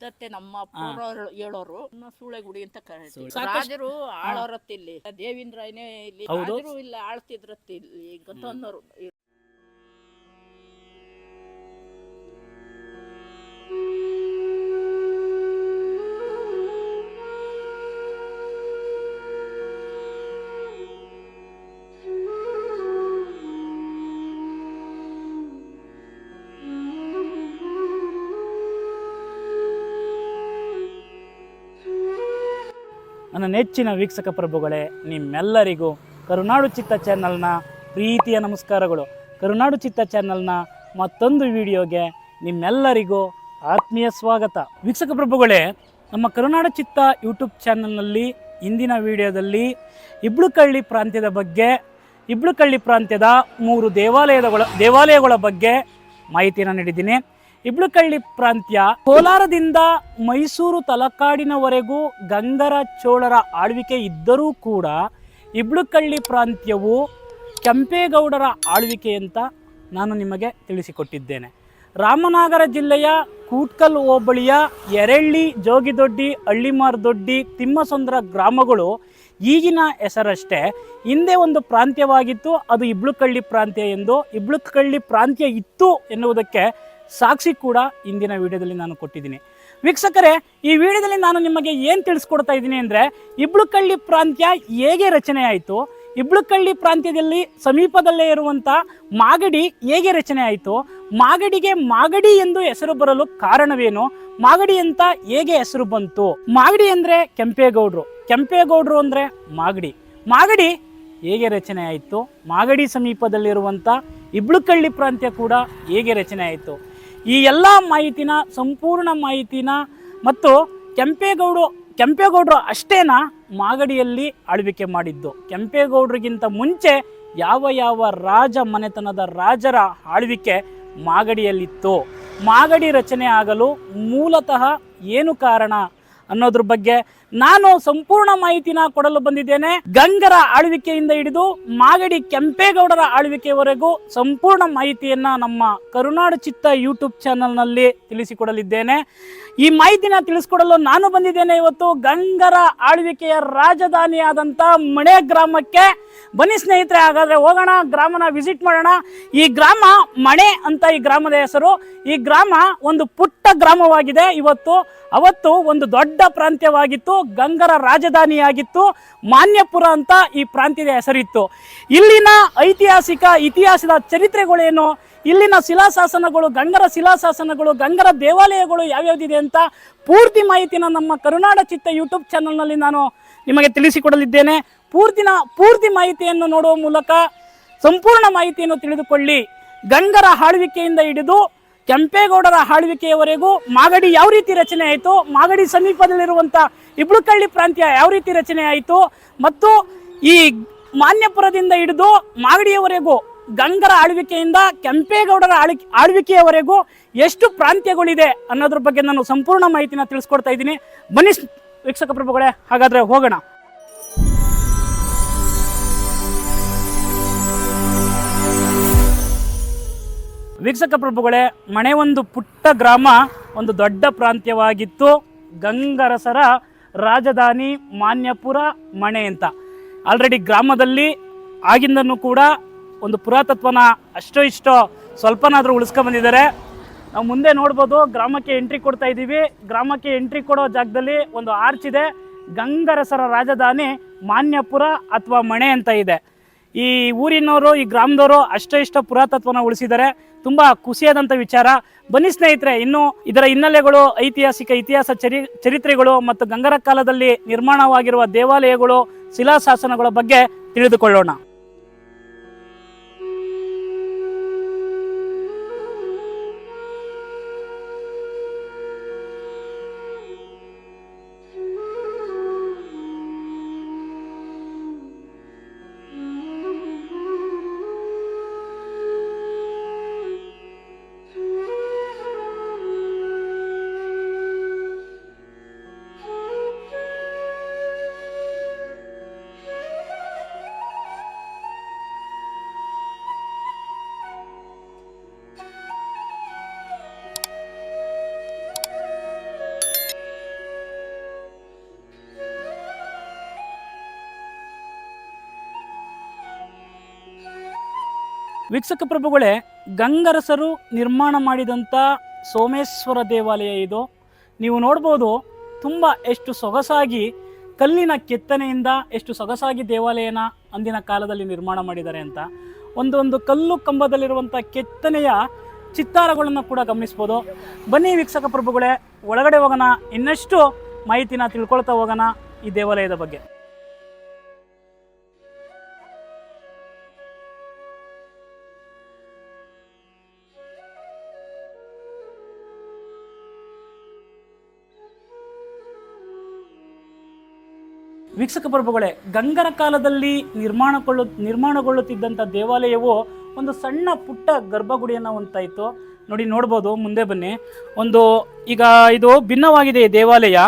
ಇತ್ತತ್ತೆ ನಮ್ಮ ಪೂರ್ವರು ಹೇಳೋರು ಸೂಳೆ ಸೂಳೆಗುಡಿ ಅಂತ ಕರೀತೀವಿ. ರಾಜರು ಆಳೋರತ್ತಿಲ್ಲಿ. ದೇವೇಂದ್ರನೇ ಇಲ್ಲಿ ಹೌದು. ರಾಜರು ಇಲ್ಲ ಆಳ್ತಿದ್ರತ್ತ ಇಲ್ಲಿ ನನ್ನ ನೆಚ್ಚಿನ ವೀಕ್ಷಕ ಪ್ರಭುಗಳೇ, ನಿಮ್ಮೆಲ್ಲರಿಗೂ ಕರುನಾಡು ಚಿತ್ತ ಚಾನಲ್ನ ಪ್ರೀತಿಯ ನಮಸ್ಕಾರಗಳು. ಕರುನಾಡು ಚಿತ್ತ ಚಾನಲ್ನ ಮತ್ತೊಂದು ವಿಡಿಯೋಗೆ ನಿಮ್ಮೆಲ್ಲರಿಗೂ ಆತ್ಮೀಯ ಸ್ವಾಗತ. ವೀಕ್ಷಕ ಪ್ರಭುಗಳೇ, ನಮ್ಮ ಕರುನಾಡು ಚಿತ್ತ ಯೂಟ್ಯೂಬ್ ಚಾನಲ್ನಲ್ಲಿ ಇಂದಿನ ವಿಡಿಯೋದಲ್ಲಿ ಇಬ್ಳುಕಳ್ಳಿ ಪ್ರಾಂತ್ಯದ ಬಗ್ಗೆ, ಇಬ್ಳುಕಳ್ಳಿ ಪ್ರಾಂತ್ಯದ ಮೂರು ದೇವಾಲಯದ ದೇವಾಲಯಗಳ ಬಗ್ಗೆ ಮಾಹಿತಿಯನ್ನು ನೀಡಿದ್ದೀನಿ. ಇಬ್ಳುಕಳ್ಳಿ ಪ್ರಾಂತ್ಯ ಕೋಲಾರದಿಂದ ಮೈಸೂರು ತಲಕಾಡಿನವರೆಗೂ ಗಂಗರ ಚೋಳರ ಆಳ್ವಿಕೆ ಇದ್ದರೂ ಕೂಡ ಇಬ್ಳುಕಳ್ಳಿ ಪ್ರಾಂತ್ಯವು ಕೆಂಪೇಗೌಡರ ಆಳ್ವಿಕೆ ಅಂತ ನಾನು ನಿಮಗೆ ತಿಳಿಸಿಕೊಟ್ಟಿದ್ದೇನೆ. ರಾಮನಗರ ಜಿಲ್ಲೆಯ ಕೂಟ್ಕಲ್ ಹೋಬಳಿಯ ಎರೆಳ್ಳಿ, ಜೋಗಿದೊಡ್ಡಿ, ಹಳ್ಳಿಮಾರ್ದೊಡ್ಡಿ, ತಿಮ್ಮಸಂದ್ರ ಗ್ರಾಮಗಳು ಈಗಿನ ಹೆಸರಷ್ಟೇ. ಹಿಂದೆ ಒಂದು ಪ್ರಾಂತ್ಯವಾಗಿತ್ತು, ಅದು ಇಬ್ಳುಕಳ್ಳಿ ಪ್ರಾಂತ್ಯ ಎಂದು. ಇಬ್ಳುಕಳ್ಳಿ ಪ್ರಾಂತ್ಯ ಇತ್ತು ಎನ್ನುವುದಕ್ಕೆ ಸಾಕ್ಷಿ ಕೂಡ ಇಂದಿನ ವಿಡಿಯೋದಲ್ಲಿ ನಾನು ಕೊಟ್ಟಿದ್ದೀನಿ. ವೀಕ್ಷಕರೇ, ಈ ವಿಡಿಯೋದಲ್ಲಿ ನಾನು ನಿಮಗೆ ಏನು ತಿಳಿಸ್ಕೊಡ್ತಾ ಇದ್ದೀನಿ ಅಂದರೆ, ಇಬ್ಳುಕಳ್ಳಿ ಪ್ರಾಂತ್ಯ ಹೇಗೆ ರಚನೆ ಆಯಿತು, ಇಬ್ಳುಕಳ್ಳಿ ಪ್ರಾಂತ್ಯದಲ್ಲಿ ಸಮೀಪದಲ್ಲೇ ಇರುವಂಥ ಮಾಗಡಿ ಹೇಗೆ ರಚನೆ ಆಯಿತು, ಮಾಗಡಿಗೆ ಮಾಗಡಿ ಎಂದು ಹೆಸರು ಬರಲು ಕಾರಣವೇನು, ಮಾಗಡಿ ಅಂತ ಹೇಗೆ ಹೆಸರು ಬಂತು, ಮಾಗಡಿ ಅಂದರೆ ಕೆಂಪೇಗೌಡರು ಕೆಂಪೇಗೌಡರು ಅಂದರೆ ಮಾಗಡಿ ಮಾಗಡಿ ಹೇಗೆ ರಚನೆ ಆಯಿತು, ಮಾಗಡಿ ಸಮೀಪದಲ್ಲಿರುವಂಥ ಇಬ್ಳುಕಳ್ಳಿ ಪ್ರಾಂತ್ಯ ಕೂಡ ಹೇಗೆ ರಚನೆ ಆಯಿತು ಈ ಎಲ್ಲ ಮಾಹಿತಿನ, ಸಂಪೂರ್ಣ ಮಾಹಿತಿನ ಮತ್ತು ಕೆಂಪೇಗೌಡರು ಕೆಂಪೇಗೌಡರು ಅಷ್ಟೇನಾ ಮಾಗಡಿಯಲ್ಲಿ ಆಳ್ವಿಕೆ ಮಾಡಿದ್ದು. ಕೆಂಪೇಗೌಡರಿಗಿಂತ ಮುಂಚೆ ಯಾವ ಯಾವ ರಾಜ ಮನೆತನದ ರಾಜರ ಆಳ್ವಿಕೆ ಮಾಗಡಿಯಲ್ಲಿತ್ತು. ಮಾಗಡಿ ರಚನೆ ಆಗಲು ಮೂಲತಃ ಏನು ಕಾರಣ ಅನ್ನೋದ್ರ ಬಗ್ಗೆ ನಾನು ಸಂಪೂರ್ಣ ಮಾಹಿತಿನ ಕೊಡಲು ಬಂದಿದ್ದೇನೆ. ಗಂಗರ ಆಳ್ವಿಕೆಯಿಂದ ಹಿಡಿದು ಮಾಗಡಿ ಕೆಂಪೇಗೌಡರ ಆಳ್ವಿಕೆಯವರೆಗೂ ಸಂಪೂರ್ಣ ಮಾಹಿತಿಯನ್ನ ನಮ್ಮ ಕರುನಾಡು ಚಿತ್ತ ಯೂಟ್ಯೂಬ್ ಚಾನಲ್ನಲ್ಲಿ ತಿಳಿಸಿಕೊಡಲಿದ್ದೇನೆ. ಈ ಮಾಹಿತಿನ ತಿಳಿಸಿಕೊಡಲು ನಾನು ಬಂದಿದ್ದೇನೆ ಇವತ್ತು ಗಂಗರ ಆಳ್ವಿಕೆಯ ರಾಜಧಾನಿಯಾದಂತ ಮಣೆ ಗ್ರಾಮಕ್ಕೆ. ಬನ್ನಿ ಸ್ನೇಹಿತರೆ, ಹಾಗಾದ್ರೆ ಹೋಗೋಣ, ಗ್ರಾಮನ ವಿಸಿಟ್ ಮಾಡೋಣ. ಈ ಗ್ರಾಮ ಮಣೆ ಅಂತ ಈ ಗ್ರಾಮದ ಹೆಸರು. ಈ ಗ್ರಾಮ ಒಂದು ಪುಟ್ಟ ಗ್ರಾಮವಾಗಿದೆ. ಇವತ್ತು, ಅವತ್ತು ಒಂದು ದೊಡ್ಡ ಪ್ರಾಂತ್ಯವಾಗಿತ್ತು. ಗಂಗರ ರಾಜಧಾನಿಯಾಗಿತ್ತು. ಮಾನ್ಯಪುರ ಅಂತ ಈ ಪ್ರಾಂತ್ಯದ ಹೆಸರಿತ್ತು. ಇಲ್ಲಿನ ಐತಿಹಾಸಿಕ ಇತಿಹಾಸದ ಚರಿತ್ರೆಗಳೇನು? ಇಲ್ಲಿನ ಶಿಲಾಶಾಸನಗಳು, ಗಂಗರ ಶಿಲಾಶಾಸನಗಳು, ಗಂಗರ ದೇವಾಲಯಗಳು ಯಾವ್ಯಾವ್ದಿದೆ ಅಂತ ಪೂರ್ತಿ ಮಾಹಿತಿನ ನಮ್ಮ ಕರುನಾಡ ಚಿತ್ತ ಯೂಟ್ಯೂಬ್ ಚಾನಲ್ನಲ್ಲಿ ನಾನು ನಿಮಗೆ ತಿಳಿಸಿಕೊಡಲಿದ್ದೇನೆ. ಪೂರ್ತಿನ, ಪೂರ್ತಿ ಮಾಹಿತಿಯನ್ನು ನೋಡುವ ಮೂಲಕ ಸಂಪೂರ್ಣ ಮಾಹಿತಿಯನ್ನು ತಿಳಿದುಕೊಳ್ಳಿ. ಗಂಗರ ಆಳ್ವಿಕೆಯಿಂದ ಹಿಡಿದು ಕೆಂಪೇಗೌಡರ ಆಳ್ವಿಕೆಯವರೆಗೂ ಮಾಗಡಿ ಯಾವ ರೀತಿ ರಚನೆ ಆಯಿತು? ಮಾಗಡಿ ಸಮೀಪದಲ್ಲಿರುವಂಥ ಇಬ್ಳುಕಳ್ಳಿ ಪ್ರಾಂತ್ಯ ಯಾವ ರೀತಿ ರಚನೆ ಆಯಿತು? ಮತ್ತು ಈ ಮಾನ್ಯಪುರದಿಂದ ಹಿಡಿದು ಮಾಗಡಿಯವರೆಗೂ ಗಂಗರ ಆಳ್ವಿಕೆಯಿಂದ ಕೆಂಪೇಗೌಡರ ಆಳ್ ಆಳ್ವಿಕೆಯವರೆಗೂ ಎಷ್ಟು ಪ್ರಾಂತ್ಯಗಳಿದೆ ಅನ್ನೋದ್ರ ಬಗ್ಗೆ ನಾನು ಸಂಪೂರ್ಣ ಮಾಹಿತಿನ ತಿಳಿಸ್ಕೊಡ್ತಾ ಇದ್ದೀನಿ. ಬನ್ನಿ ವೀಕ್ಷಕ ಪ್ರಭುಗಳೇ, ಹಾಗಾದ್ರೆ ಹೋಗೋಣ. ವೀಕ್ಷಕ ಪ್ರಭುಗಳೇ ಮನೆ ಒಂದು ಪುಟ್ಟ ಗ್ರಾಮ, ಒಂದು ದೊಡ್ಡ ಪ್ರಾಂತ್ಯವಾಗಿತ್ತು. ಗಂಗರಸರ ರಾಜಧಾನಿ ಮಾನ್ಯಪುರ ಮಣೆ ಅಂತ. ಆಲ್ರೆಡಿ ಗ್ರಾಮದಲ್ಲಿ ಆಗಿಂದನೂ ಕೂಡ ಒಂದು ಪುರಾತತ್ವನ ಅಷ್ಟೋ ಇಷ್ಟೋ ಸ್ವಲ್ಪನಾದರೂ ಉಳಿಸ್ಕೊಂಡ್ಬಂದಿದ್ದಾರೆ ನಾವು ಮುಂದೆ ನೋಡ್ಬೋದು, ಗ್ರಾಮಕ್ಕೆ ಎಂಟ್ರಿ ಕೊಡ್ತಾ ಇದ್ದೀವಿ. ಗ್ರಾಮಕ್ಕೆ ಎಂಟ್ರಿ ಕೊಡೋ ಜಾಗದಲ್ಲಿ ಒಂದು ಆರ್ಚ್ ಇದೆ. ಗಂಗರಸರ ರಾಜಧಾನಿ ಮಾನ್ಯಪುರ ಅಥವಾ ಮಣೆ ಅಂತ ಇದೆ. ಈ ಊರಿನವರು, ಈ ಗ್ರಾಮದವರು ಅಷ್ಟೋ ಇಷ್ಟ ಪುರಾತತ್ವನ ಉಳಿಸಿದ್ದಾರೆ. ತುಂಬಾ ಖುಷಿಯಾದಂಥ ವಿಚಾರ. ಬನ್ನಿ ಸ್ನೇಹಿತರೆ, ಇನ್ನು ಇದರ ಹಿನ್ನೆಲೆಗಳು, ಐತಿಹಾಸಿಕ ಇತಿಹಾಸ ಚರಿ, ಚರಿತ್ರೆಗಳು ಮತ್ತು ಗಂಗರ ಕಾಲದಲ್ಲಿ ನಿರ್ಮಾಣವಾಗಿರುವ ದೇವಾಲಯಗಳು, ಶಿಲಾಶಾಸನಗಳ ಬಗ್ಗೆ ತಿಳಿದುಕೊಳ್ಳೋಣ. ವೀಕ್ಷಕ ಪ್ರಭುಗಳೇ, ಗಂಗರಸರು ನಿರ್ಮಾಣ ಮಾಡಿದಂಥ ಸೋಮೇಶ್ವರ ದೇವಾಲಯ ಇದು. ನೀವು ನೋಡ್ಬೋದು, ತುಂಬ ಎಷ್ಟು ಸೊಗಸಾಗಿ, ಕಲ್ಲಿನ ಕೆತ್ತನೆಯಿಂದ ಎಷ್ಟು ಸೊಗಸಾಗಿ ದೇವಾಲಯನ ಅಂದಿನ ಕಾಲದಲ್ಲಿ ನಿರ್ಮಾಣ ಮಾಡಿದ್ದಾರೆ ಅಂತ. ಒಂದೊಂದು ಕಲ್ಲು ಕಂಬದಲ್ಲಿರುವಂಥ ಕೆತ್ತನೆಯ ಚಿತ್ತಾರಗಳನ್ನು ಕೂಡ ಗಮನಿಸ್ಬೋದು. ಬನ್ನಿ ವೀಕ್ಷಕ ಪ್ರಭುಗಳೇ, ಒಳಗಡೆ ಹೋಗೋಣ, ಇನ್ನಷ್ಟು ಮಾಹಿತಿನ ತಿಳ್ಕೊಳ್ತಾ ಹೋಗೋಣ ಈ ದೇವಾಲಯದ ಬಗ್ಗೆ. ವೀಕ್ಷಕ ಪ್ರಭುಗಳೇ ಗಂಗರ ಕಾಲದಲ್ಲಿ ನಿರ್ಮಾಣಕೊಳ್ಳು ನಿರ್ಮಾಣಗೊಳ್ಳುತ್ತಿದ್ದಂಥ ದೇವಾಲಯವು ಒಂದು ಸಣ್ಣ ಪುಟ್ಟ ಗರ್ಭಗುಡಿಯನ್ನು ಹೊಂತಾಯಿತು ನೋಡಿ, ನೋಡ್ಬೋದು, ಮುಂದೆ ಬನ್ನಿ. ಒಂದು, ಈಗ ಇದು ಭಿನ್ನವಾಗಿದೆ ಈ ದೇವಾಲಯ.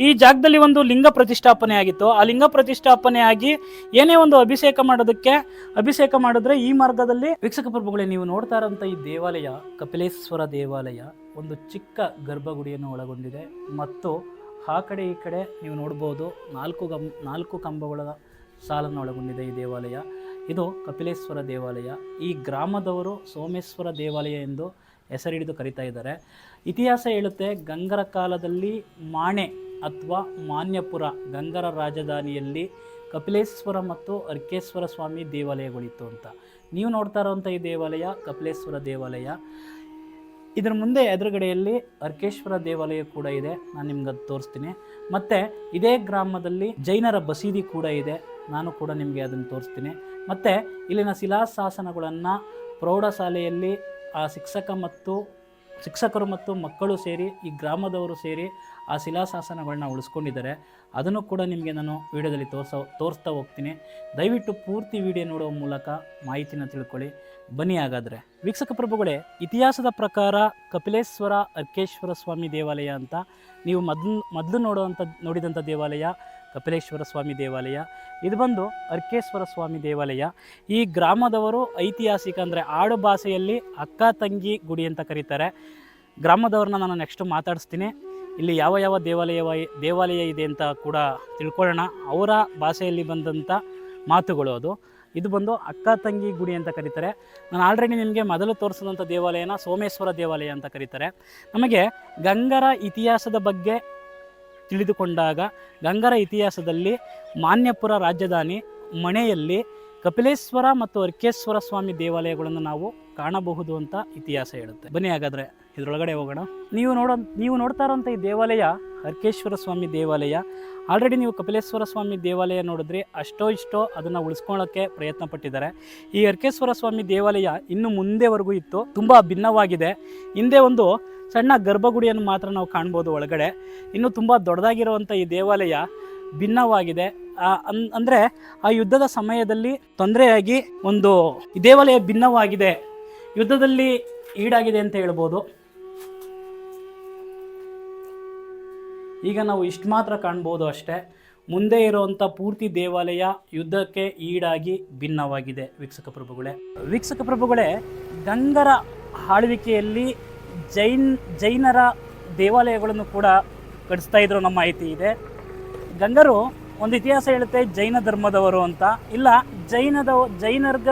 ಈ ಜಾಗದಲ್ಲಿ ಒಂದು ಲಿಂಗ ಪ್ರತಿಷ್ಠಾಪನೆ ಆಗಿತ್ತು. ಆ ಲಿಂಗ ಪ್ರತಿಷ್ಠಾಪನೆ ಆಗಿ ಏನೇ ಒಂದು ಅಭಿಷೇಕ ಮಾಡೋದಕ್ಕೆ, ಅಭಿಷೇಕ ಮಾಡಿದ್ರೆ ಈ ಮಾರ್ಗದಲ್ಲಿ ವೀಕ್ಷಕ ಪ್ರಭುಗಳೇ, ನೀವು ನೋಡ್ತಾ ಇರೋಂಥ ಈ ದೇವಾಲಯ ಕಪಿಲೇಶ್ವರ ದೇವಾಲಯ ಒಂದು ಚಿಕ್ಕ ಗರ್ಭಗುಡಿಯನ್ನು ಒಳಗೊಂಡಿದೆ. ಮತ್ತು ಆ ಕಡೆ ಈ ಕಡೆ ನೀವು ನೋಡ್ಬೋದು ನಾಲ್ಕು ಗಂ ನಾಲ್ಕು ಕಂಬಗಳ ಸಾಲನ್ನು ಒಳಗೊಂಡಿದೆ ಈ ದೇವಾಲಯ. ಇದು ಕಪಿಲೇಶ್ವರ ದೇವಾಲಯ. ಈ ಗ್ರಾಮದವರು ಸೋಮೇಶ್ವರ ದೇವಾಲಯ ಎಂದು ಹೆಸರಿಡಿದು ಕರೀತಾ ಇದ್ದಾರೆ. ಇತಿಹಾಸ ಹೇಳುತ್ತೆ ಗಂಗರ ಕಾಲದಲ್ಲಿ ಮಾಣೆ ಅಥವಾ ಮಾನ್ಯಪುರ, ಗಂಗರ ರಾಜಧಾನಿಯಲ್ಲಿ ಕಪಿಲೇಶ್ವರ ಮತ್ತು ಅರ್ಕೇಶ್ವರ ಸ್ವಾಮಿ ದೇವಾಲಯಗಳಿತ್ತು ಅಂತ. ನೀವು ನೋಡ್ತಾ ಇರೋವಂಥ ಈ ದೇವಾಲಯ ಕಪಿಲೇಶ್ವರ ದೇವಾಲಯ. ಇದರ ಮುಂದೆ ಎದುರುಗಡೆಯಲ್ಲಿ ಅರ್ಕೇಶ್ವರ ದೇವಾಲಯ ಕೂಡ ಇದೆ. ನಾನು ನಿಮ್ಗೆ ಅದು ತೋರಿಸ್ತೀನಿ. ಮತ್ತು ಇದೇ ಗ್ರಾಮದಲ್ಲಿ ಜೈನರ ಬಸೀದಿ ಕೂಡ ಇದೆ. ನಾನು ಕೂಡ ನಿಮಗೆ ಅದನ್ನು ತೋರಿಸ್ತೀನಿ. ಮತ್ತು ಇಲ್ಲಿನ ಶಿಲಾಶಾಸನಗಳನ್ನು ಪ್ರೌಢಶಾಲೆಯಲ್ಲಿ ಆ ಶಿಕ್ಷಕ ಮತ್ತು ಶಿಕ್ಷಕರು ಮತ್ತು ಮಕ್ಕಳು ಸೇರಿ, ಈ ಗ್ರಾಮದವರು ಸೇರಿ ಆ ಶಿಲಾಶಾಸನಗಳನ್ನ ಉಳಿಸ್ಕೊಂಡಿದ್ದಾರೆ. ಅದನ್ನು ಕೂಡ ನಿಮಗೆ ನಾನು ವಿಡಿಯೋದಲ್ಲಿ ತೋರಿಸ, ತೋರಿಸ್ತಾ ಹೋಗ್ತೀನಿ. ದಯವಿಟ್ಟು ಪೂರ್ತಿ ವಿಡಿಯೋ ನೋಡುವ ಮೂಲಕ ಮಾಹಿತಿನ ತಿಳ್ಕೊಳ್ಳಿ. ಬನ್ನಿ ಹಾಗಾದರೆ. ವೀಕ್ಷಕ ಪ್ರಭುಗಳೇ, ಇತಿಹಾಸದ ಪ್ರಕಾರ ಕಪಿಲೇಶ್ವರ ಅರ್ಕೇಶ್ವರ ಸ್ವಾಮಿ ದೇವಾಲಯ ಅಂತ ನೀವು ಮೊದಲು ಮೊದಲು ನೋಡುವಂಥ ನೋಡಿದಂಥ ದೇವಾಲಯ ಕಪಿಲೇಶ್ವರ ಸ್ವಾಮಿ ದೇವಾಲಯ. ಇದು ಬಂದು ಅರ್ಕೇಶ್ವರ ಸ್ವಾಮಿ ದೇವಾಲಯ. ಈ ಗ್ರಾಮದವರು ಐತಿಹಾಸಿಕ ಅಂದರೆ ಆಡು ಭಾಷೆಯಲ್ಲಿ ಅಕ್ಕ ತಂಗಿ ಗುಡಿ ಅಂತ ಕರೀತಾರೆ. ಗ್ರಾಮದವ್ರನ್ನ ನಾನು ನೆಕ್ಸ್ಟ್ ಮಾತಾಡಿಸ್ತೀನಿ. ಇಲ್ಲಿ ಯಾವ ಯಾವ ದೇವಾಲಯ ದೇವಾಲಯ ಇದೆ ಅಂತ ಕೂಡ ತಿಳ್ಕೊಳ್ಳೋಣ. ಅವರ ಭಾಷೆಯಲ್ಲಿ ಬಂದಂಥ ಮಾತುಗಳು ಅದು. ಇದು ಬಂದು ಅಕ್ಕ ತಂಗಿ ಗುಡಿ ಅಂತ ಕರೀತಾರೆ. ನಾನು ಆಲ್ರೆಡಿ ನಿಮಗೆ ಮೊದಲು ತೋರಿಸಿದಂಥ ದೇವಾಲಯನ ಸೋಮೇಶ್ವರ ದೇವಾಲಯ ಅಂತ ಕರೀತಾರೆ. ನಮಗೆ ಗಂಗರ ಇತಿಹಾಸದ ಬಗ್ಗೆ ತಿಳಿದುಕೊಂಡಾಗ ಗಂಗರ ಇತಿಹಾಸದಲ್ಲಿ ಮಾನ್ಯಪುರ ರಾಜಧಾನಿ ಮಣೆಯಲ್ಲಿ ಕಪಿಲೇಶ್ವರ ಮತ್ತು ಅರ್ಕೇಶ್ವರ ಸ್ವಾಮಿ ದೇವಾಲಯಗಳನ್ನು ನಾವು ಕಾಣಬಹುದು ಅಂತ ಇತಿಹಾಸ ಹೇಳುತ್ತೆ. ಬನ್ನಿ ಹಾಗಾದರೆ ಇದರೊಳಗಡೆ ಹೋಗೋಣ. ನೀವು ನೋಡೋ, ನೀವು ನೋಡ್ತಾ ಇರೋಂಥ ಈ ದೇವಾಲಯ ಅರ್ಕೇಶ್ವರ ಸ್ವಾಮಿ ದೇವಾಲಯ. ಆಲ್ರೆಡಿ ನೀವು ಕಪಿಲೇಶ್ವರ ಸ್ವಾಮಿ ದೇವಾಲಯ ನೋಡಿದ್ರಿ ಅಷ್ಟೋ ಇಷ್ಟೋ ಅದನ್ನು ಉಳಿಸ್ಕೊಳ್ಳೋಕ್ಕೆ ಪ್ರಯತ್ನ ಪಟ್ಟಿದ್ದಾರೆ ಈ ಅರ್ಕೇಶ್ವರ ಸ್ವಾಮಿ ದೇವಾಲಯ ಇನ್ನು ಮುಂದೆವರೆಗೂ ಇತ್ತು. ತುಂಬ ಭಿನ್ನವಾಗಿದೆ. ಹಿಂದೆ ಒಂದು ಸಣ್ಣ ಗರ್ಭಗುಡಿಯನ್ನು ಮಾತ್ರ ನಾವು ಕಾಣ್ಬೋದು ಒಳಗಡೆ. ಇನ್ನು ತುಂಬ ದೊಡ್ಡದಾಗಿರುವಂಥ ಈ ದೇವಾಲಯ ಭಿನ್ನವಾಗಿದೆ. ಅಂದರೆ ಆ ಯುದ್ಧದ ಸಮಯದಲ್ಲಿ ತೊಂದರೆಯಾಗಿ ಒಂದು ದೇವಾಲಯ ಭಿನ್ನವಾಗಿದೆ. ಯುದ್ಧದಲ್ಲಿ ಈಡಾಗಿದೆ ಅಂತ ಹೇಳ್ಬೋದು. ಈಗ ನಾವು ಇಷ್ಟು ಮಾತ್ರ ಕಾಣ್ಬೋದು ಅಷ್ಟೇ. ಮುಂದೆ ಇರುವಂಥ ಪೂರ್ತಿ ದೇವಾಲಯ ಯುದ್ಧಕ್ಕೆ ಈಡಾಗಿ ಭಿನ್ನವಾಗಿದೆ ವೀಕ್ಷಕ ಪ್ರಭುಗಳೇ. ವೀಕ್ಷಕ ಪ್ರಭುಗಳೇ, ಗಂಗರ ಆಳ್ವಿಕೆಯಲ್ಲಿ ಜೈನ್, ಜೈನರ ದೇವಾಲಯಗಳನ್ನು ಕೂಡ ಕಡಿಸ್ತಾ ಇದ್ರು ನಮ್ಮ ಮಾಹಿತಿ ಇದೆ. ಗಂಗರು ಒಂದು ಇತಿಹಾಸ ಹೇಳುತ್ತೆ ಜೈನ ಧರ್ಮದವರು ಅಂತ. ಇಲ್ಲ, ಜೈನದ, ಜೈನರ್ಗ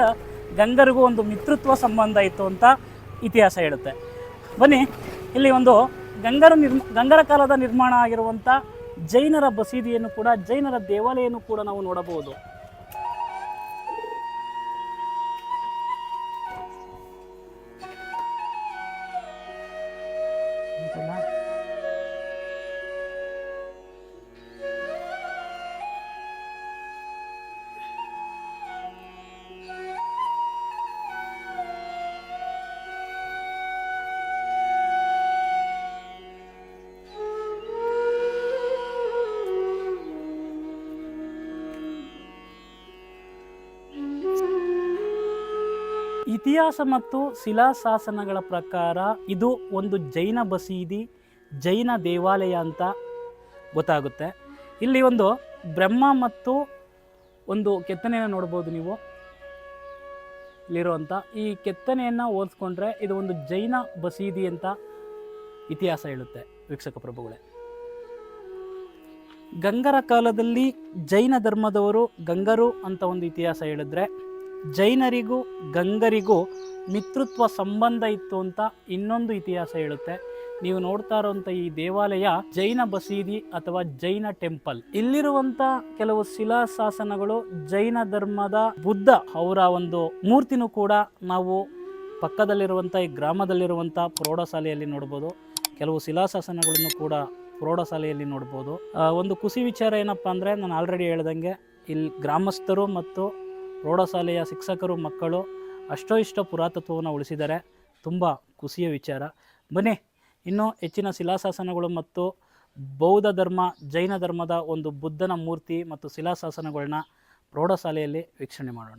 ಗಂಗರಿಗೂ ಒಂದು ಮಿತೃತ್ವ ಸಂಬಂಧ ಇತ್ತು ಅಂತ ಇತಿಹಾಸ ಹೇಳುತ್ತೆ. ಬನ್ನಿ, ಇಲ್ಲಿ ಒಂದು ಗಂಗರ ನಿರ್ಮ, ಗಂಗರ ಕಾಲದ ನಿರ್ಮಾಣ ಆಗಿರುವಂಥ ಜೈನರ ಬಸೀದಿಯನ್ನು ಕೂಡ, ಜೈನರ ದೇವಾಲಯವನ್ನು ಕೂಡ ನಾವು ನೋಡಬಹುದು. ಇತಿಹಾಸ ಮತ್ತು ಶಿಲಾಶಾಸನಗಳ ಪ್ರಕಾರ ಇದು ಒಂದು ಜೈನ ಬಸೀದಿ, ಜೈನ ದೇವಾಲಯ ಅಂತ ಗೊತ್ತಾಗುತ್ತೆ. ಇಲ್ಲಿ ಒಂದು ಬ್ರಹ್ಮ ಮತ್ತು ಒಂದು ಕೆತ್ತನೆಯನ್ನು ನೋಡ್ಬೋದು ನೀವು. ಇಲ್ಲಿರುವಂಥ ಈ ಕೆತ್ತನೆಯನ್ನು ಹೋಲಿಸ್ಕೊಂಡ್ರೆ ಇದು ಒಂದು ಜೈನ ಬಸೀದಿ ಅಂತ ಇತಿಹಾಸ ಹೇಳುತ್ತೆ ವೀಕ್ಷಕ ಪ್ರಭುಗಳೇ. ಗಂಗರ ಕಾಲದಲ್ಲಿ ಜೈನ ಧರ್ಮದವರು ಗಂಗರು ಅಂತ ಒಂದು ಇತಿಹಾಸ ಹೇಳಿದ್ರೆ ಜೈನರಿಗೂ ಗಂಗರಿಗೂ ಮಿತ್ರತ್ವ ಸಂಬಂಧ ಇತ್ತು ಅಂತ ಇನ್ನೊಂದು ಇತಿಹಾಸ ಹೇಳುತ್ತೆ. ನೀವು ನೋಡ್ತಾ ಇರುವಂಥ ಈ ದೇವಾಲಯ ಜೈನ ಬಸೀದಿ ಅಥವಾ ಜೈನ ಟೆಂಪಲ್. ಇಲ್ಲಿರುವಂತ ಕೆಲವು ಶಿಲಾಶಾಸನಗಳು ಜೈನ ಧರ್ಮದ ಬುದ್ಧ ಅವರ ಒಂದು ಮೂರ್ತಿನೂ ಕೂಡ ನಾವು ಪಕ್ಕದಲ್ಲಿರುವಂಥ ಈ ಗ್ರಾಮದಲ್ಲಿರುವಂಥ ಪ್ರೌಢಶಾಲೆಯಲ್ಲಿ ನೋಡ್ಬೋದು. ಕೆಲವು ಶಿಲಾಶಾಸನಗಳನ್ನು ಕೂಡ ಪ್ರೌಢಶಾಲೆಯಲ್ಲಿ ನೋಡ್ಬೋದು. ಒಂದು ಖುಷಿ ವಿಚಾರ ಏನಪ್ಪ ಅಂದರೆ ನಾನು ಆಲ್ರೆಡಿ ಹೇಳ್ದಂಗೆ, ಇಲ್ಲಿ ಗ್ರಾಮಸ್ಥರು ಮತ್ತು ಪ್ರೌಢಶಾಲೆಯ ಶಿಕ್ಷಕರು ಮಕ್ಕಳು ಅಷ್ಟೋ ಇಷ್ಟ ಪುರಾತತ್ವವನ್ನು ಉಳಿಸಿದರೆ ತುಂಬ ಖುಷಿಯ ವಿಚಾರ. ಬನ್ನಿ, ಇನ್ನೂ ಹೆಚ್ಚಿನ ಶಿಲಾಶಾಸನಗಳು ಮತ್ತು ಬೌದ್ಧ ಧರ್ಮ, ಜೈನ ಧರ್ಮದ ಒಂದು ಬುದ್ಧನ ಮೂರ್ತಿ ಮತ್ತು ಶಿಲಾಶಾಸನಗಳನ್ನ ಪ್ರೌಢಶಾಲೆಯಲ್ಲಿ ವೀಕ್ಷಣೆ ಮಾಡೋಣ.